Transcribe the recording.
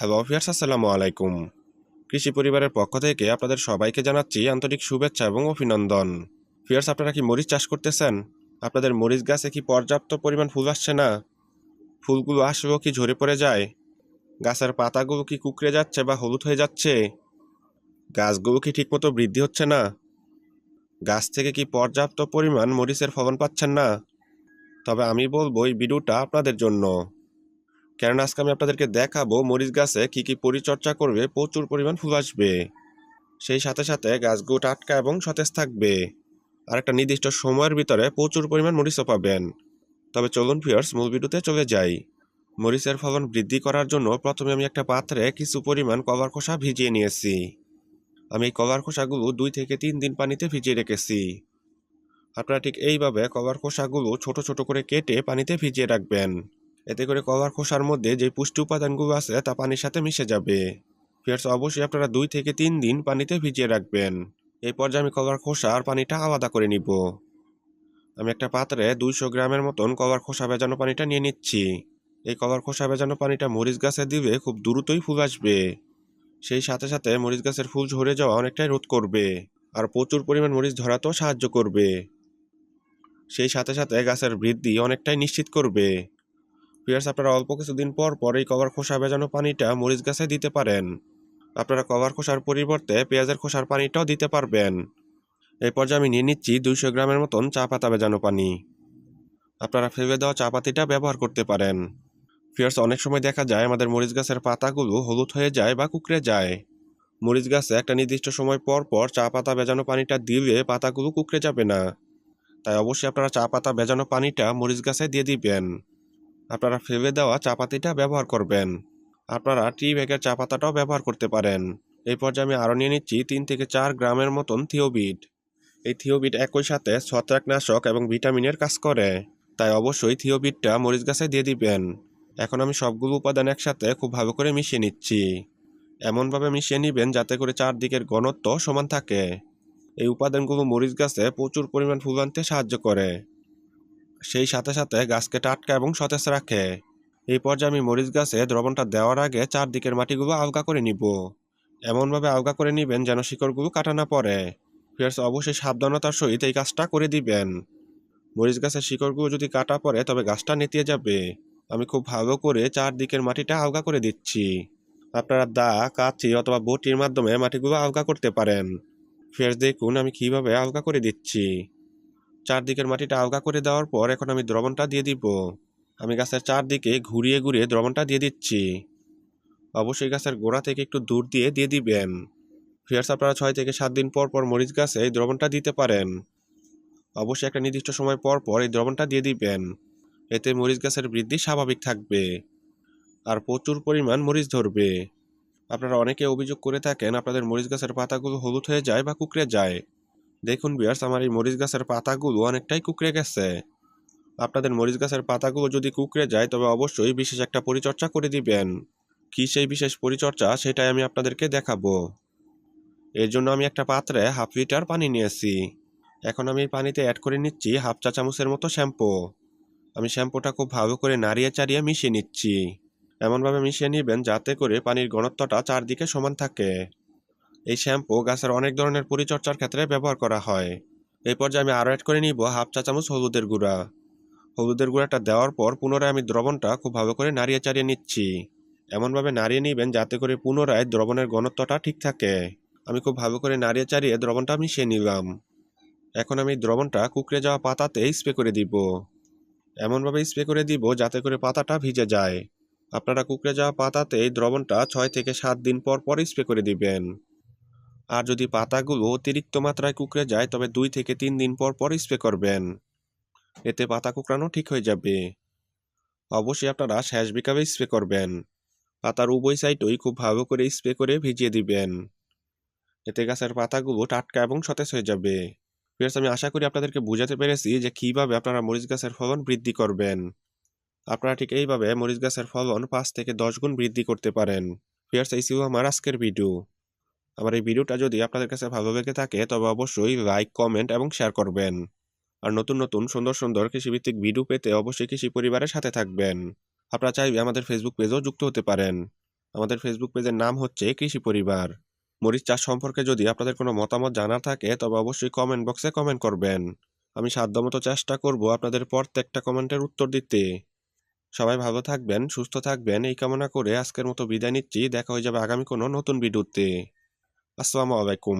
Hello fierce আসসালামু আলাইকুম। কৃষি পরিবারের পক্ষ থেকে আপনাদের সবাইকে জানাচ্ছি আন্তরিক শুভেচ্ছা এবং অভিনন্দন। ফিয়ার্স আপনারা কি মরিচ চাষ করতেছেন? আপনাদের মরিচ গাছে কি পর্যাপ্ত পরিমাণ ফুল আসছে না? ফুলগুলো আসলেও কি ঝরে পড়ে যায়? গাছের পাতাগুলো কি কুকড়ে যাচ্ছে বা হলুদ হয়ে যাচ্ছে? গাছগুলো কি ঠিকমতো বৃদ্ধি হচ্ছে না? গাছ থেকে কি পর্যাপ্ত পরিমাণ মরিচের ফলন পাচ্ছেন না? তবে আমি বলব এই ভিডিওটা আপনাদের জন্য। কেননা আজকে আমি আপনাদেরকে দেখাবো মরিচ গাছে কি কি পরিচর্যা করবে, প্রচুর পরিমাণ ফুল আসবে। সেই সাথে সাথে গাছগুলো টাটকা এবং সতেজ থাকবে। আর একটা নির্দিষ্ট সময়ের ভিতরে প্রচুর পরিমাণ মরিচও পাবেন। তবে চলুন ফিয়ার্স মূল ভিডিওতে চলে যাই। মরিচের ফলন বৃদ্ধি করার জন্য প্রথমে আমি একটা পাত্রে কিছু পরিমাণ কলার খোসা ভিজিয়ে নিয়েছি। আমি এই কলার খোসাগুলো দুই থেকে তিন দিন পানিতে ভিজিয়ে রেখেছি। আপনারা ঠিক এইভাবে কলার খোসাগুলো ছোট ছোট করে কেটে পানিতে ভিজিয়ে রাখবেন। এতে করে কলার খোসার মধ্যে যে পুষ্টি উপাদানগুলো আছে, তা পানির সাথে মিশে যাবে। ফিয়ার্স অবশ্যই আপনারা দুই থেকে তিন দিন পানিতে ভিজিয়ে রাখবেন। এই পর্যায়ে আমি কলার খোসা আর পানিটা আলাদা করে নিব। আমি একটা পাত্রে দুইশো গ্রামের মতন কলার খোসা ভেজানো পানিটা নিয়ে নিচ্ছি। এই কলার খোসা ভেজানো পানিটা মরিচ গাছে দিলে খুব দ্রুতই ফুল আসবে। সেই সাথে সাথে মরিচ গাছের ফুল ঝরে যাওয়া অনেকটাই রোধ করবে আর প্রচুর পরিমাণ মরিচ ধরাতেও সাহায্য করবে। সেই সাথে সাথে গাছের বৃদ্ধি অনেকটাই নিশ্চিত করবে। পিয়ার্স আপনারা অল্প কিছুদিন পর পর এই কভার খোসা ভেজানো পানিটা মরিচ গাছে দিতে পারেন। আপনারা কভার খোসার পরিবর্তে পেঁয়াজের খোসার পানিটাও দিতে পারবেন। এই পর্যায়ে আমি নিয়ে নিচ্ছি দুইশো গ্রামের মতন চা পাতা ভেজানো পানি। আপনারা ফেলে দেওয়া চা পাতিটা ব্যবহার করতে পারেন। ফিয়ার্স অনেক সময় দেখা যায় আমাদের মরিচ গাছের পাতাগুলো হলুদ হয়ে যায় বা কুকড়ে যায়। মরিচ গাছে একটা নির্দিষ্ট সময় পর পর চা পাতা ভেজানো পানিটা দিলে পাতাগুলো কুকড়ে যাবে না। তাই অবশ্যই আপনারা চা পাতা ভেজানো পানিটা মরিচ গাছে দিয়ে দিবেন। আপনারা ফেলে দেওয়া চা পাতিটা ব্যবহার করবেন। আপনারা টি ব্যাগের চা পাতাটাও ব্যবহার করতে পারেন। এই পর্যায়ে আমি আরও নিয়ে নিচ্ছি তিন থেকে চার গ্রামের মতন থিওবিট। এই থিওবিট একই সাথে ছত্রাকনাশক এবং ভিটামিনের কাজ করে। তাই অবশ্যই থিওবিটটা মরিচ গাছে দিয়ে দিবেন। এখন আমি সবগুলো উপাদান একসাথে খুব ভালো করে মিশিয়ে নিচ্ছি। এমনভাবে মিশিয়ে নিবেন যাতে করে চারদিকের ঘনত্ব সমান থাকে। এই উপাদানগুলো মরিচ গাছে প্রচুর পরিমাণ ফুল আনতে সাহায্য করে। সেই সাথে সাথে গাছকে টাটকা এবং সতেজ রাখে। এই পর্যায়ে আমি মরিচ গাছে দ্রবণটা দেওয়ার আগে চারদিকের মাটিগুলো আলগা করে নিব। এমনভাবে আলগা করে নিবেন যেন শিকড়গুলো কাটা না পড়ে। ফিয়ার্স, অবশ্যই সাবধানতার সহিত এই কাজটা করে দিবেন। মরিচ গাছের শিকড়গুলো যদি কাটা পড়ে, তবে গাছটা নেতিয়ে যাবে। আমি খুব ভালো করে চারদিকের মাটিটা আলগা করে দিচ্ছি। আপনারা দা কাচি অথবা বটির মাধ্যমে মাটিগুলো আলগা করতে পারেন। ফের দেখুন আমি কীভাবে আলগা করে দিচ্ছি। চারদিকের মাটিটা আলগা করে দেওয়ার পর এখন আমি দ্রবণটা দিয়ে দিব। আমি গাছের চারদিকে ঘুরিয়ে ঘুরিয়ে দ্রবণটা দিয়ে দিচ্ছি। অবশ্যই গাছের গোড়া থেকে একটু দূর দিয়ে দিয়ে দিবেন। ফিয়ার্স আপনারা ছয় থেকে সাত দিন পর পর মরিচ গাছে এই দ্রবণটা দিতে পারেন। অবশ্যই একটা নির্দিষ্ট সময় পর পর এই দ্রবণটা দিয়ে দিবেন। এতে মরিচ গাছের বৃদ্ধি স্বাভাবিক থাকবে। আর প্রচুর পরিমাণ মরিচ ধরবে। আপনারা অনেকে অভিযোগ করে থাকেন আপনাদের মরিচ গাছের পাতাগুলো হলুদ হয়ে যায় বা কুকড়ে যায়। দেখুন বিয়ার্স আমার এই মরিচ গাছের পাতাগুলো অনেকটাই কুকড়ে গেছে। আপনাদের মরিচ গাছের পাতাগুলো যদি কুকড়ে যায়, তবে অবশ্যই বিশেষ একটা পরিচর্যা করে দিবেন। কি সেই বিশেষ পরিচর্যা, সেটাই আমি আপনাদেরকে দেখাবো। এর জন্য আমি একটা পাত্রে হাফ লিটার পানি নিয়েছি। এখন আমি এই পানিতে অ্যাড করে নিচ্ছি হাফ চা চামচের মতো শ্যাম্পু। আমি শ্যাম্পুটা খুব ভালো করে নাড়িয়ে চাড়িয়ে মিশিয়ে নিচ্ছি। এমনভাবে মিশিয়ে নেবেন, যাতে করে পানির ঘনত্বটা চারদিকে সমান থাকে। এই শ্যাম্পু গাছের অনেক ধরনের পরিচর্যার ক্ষেত্রে ব্যবহার করা হয়। এই পর্যায়ে আমি আরও অ্যাড করে নিব হাফ চা চামচ হলুদের গুঁড়া। হলুদের গুঁড়াটা দেওয়ার পর পুনরায় আমি দ্রবণটা খুব ভালো করে নাড়িয়ে চাড়িয়ে নিচ্ছি। এমনভাবে নাড়িয়ে নেবেন যাতে করে পুনরায় দ্রবণের ঘনত্বটা ঠিক থাকে। আমি খুব ভালো করে নাড়িয়ে চাড়িয়ে দ্রবণটা মিশিয়ে নিলাম। এখন আমি দ্রবণটা কুকড়ে যাওয়া পাতাতে স্প্রে করে দিব। এমনভাবে স্প্রে করে দিব যাতে করে পাতাটা ভিজে যায়। আপনারা কুকড়ে যাওয়া পাতাতে এই দ্রবণটা ছয় থেকে সাত দিন পর পর স্প্রে করে দিবেন। আর যদি পাতাগুলো অতিরিক্ত মাত্রায় কুকড়ে যায়, তবে দুই থেকে তিন দিন পর পর স্প্রে করবেন। এতে পাতা কুকড়ানো ঠিক হয়ে যাবে। অবশ্যই আপনারা শেষ বিকালে স্প্রে করবেন। পাতার উভয় সাইডই খুব ভালো করে স্প্রে করে ভিজিয়ে দিবেন। এতে গাছের পাতাগুলো টাটকা এবং সতেজ হয়ে যাবে। ফিয়ার্স আমি আশা করি আপনাদেরকে বুঝাতে পেরেছি যে কীভাবে আপনারা মরিচ গাছের ফলন বৃদ্ধি করবেন। আপনারা ঠিক এইভাবে মরিচ গাছের ফলন পাঁচ থেকে দশ গুণ বৃদ্ধি করতে পারেন। ফিয়ার্স এই ছিল আমার আজকের ভিডিও আমার এই ভিডিওটা যদি আপনাদের কাছে ভালো লেগে থাকে, তবে অবশ্যই লাইক কমেন্ট এবং শেয়ার করবেন। আর নতুন নতুন, সুন্দর সুন্দর কৃষিভিত্তিক ভিডিও পেতে অবশ্যই কৃষি পরিবারের সাথে থাকবেন। আপনারা চাইবে আমাদের ফেসবুক পেজও যুক্ত হতে পারেন। আমাদের ফেসবুক পেজের নাম হচ্ছে কৃষি পরিবার। মরিচ চাষ সম্পর্কে যদি আপনাদের কোনো মতামত জানার থাকে, তবে অবশ্যই কমেন্ট বক্সে কমেন্ট করবেন। আমি সাধ্যমতো চেষ্টা করব আপনাদের প্রত্যেকটা কমেন্টের উত্তর দিতে। সবাই ভালো থাকবেন, সুস্থ থাকবেন, এই কামনা করে আজকের মতো বিদায় নিচ্ছি। দেখা হয়ে যাবে আগামী কোনো নতুন ভিডিওতে আসসালামু আলাইকুম